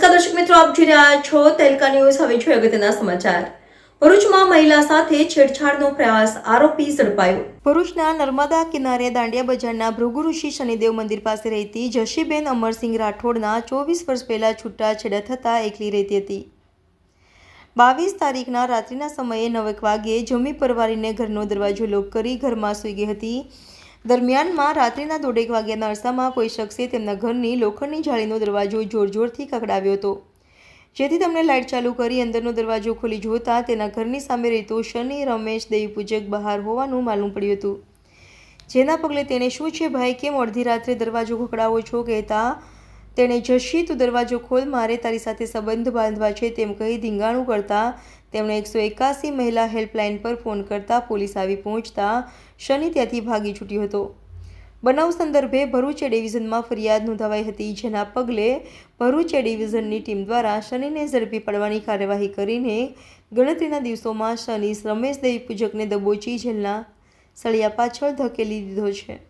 દર્શક મિત્રો, આપ જોઈ રહ્યા છો તેલકા ન્યૂઝ. હવે જોઈએ અગત્યના સમાચાર. ભરૂચમાં મહિલા સાથે છેડછાડનો પ્રયાસ, આરોપી ઝડપાયો. ભરૂચના નર્મદા કિનારે દાંડિયા બજારના ભૃગુ ઋષિ શનિદેવ મંદિર પાસે રહેતી જશીબેન અમરસિંહ રાઠોડના ચોવીસ વર્ષ પહેલા છૂટાછેડા થતાં એકલી રહેતી હતી. બાવીસ તારીખના રાત્રિના સમયે નવેક વાગ્યે જમી પરવારીને ઘરનો દરવાજો લોક કરી ઘરમાં સૂઈ ગઈ હતી. દરમિયાનમાં રાત્રિના દોઢેક વાગ્યાના અરસામાં કોઈ શખ્સે તેમના ઘરની લોખંડની જાળીનો દરવાજો જોરજોરથી ખખડાવ્યો હતો. જેથી તેમણે લાઇટ ચાલુ કરી અંદરનો દરવાજો ખોલી જોતા તેના ઘરની સામે રહેતો શનિ, રમેશ, દેવીપૂજક બહાર હોવાનું માલુમ પડ્યું હતું. જેના પગલે તેણે શું છે ભાઈ, કેમ અડધી રાત્રે દરવાજો ખખડાવો છો? કહેતા તેણે જશી, તું દરવાજો ખોલ, મારે તારી સાથે સંબંધ બાંધવા છે, તેમ કહી ધીંગાણું કરતા તેમણે એકસો એકાસી મહિલા હેલ્પલાઇન પર ફોન કરતા પોલીસ આવી પહોંચતા શનિ ત્યાંથી ભાગી છૂટ્યો હતો. બનાવ સંદર્ભે ભરૂચ ડિવિઝનમાં ફરિયાદ નોંધાવાઈ હતી, જેના પગલે ભરૂચ ડિવિઝનની ટીમ દ્વારા શનિને ઝડપી પાડવાની કાર્યવાહી કરીને ગણતરીના દિવસોમાં શનિ રમેશ દેવી પૂજકને દબોચી જેલના સળિયા પાછળ ધકેલી દીધો છે.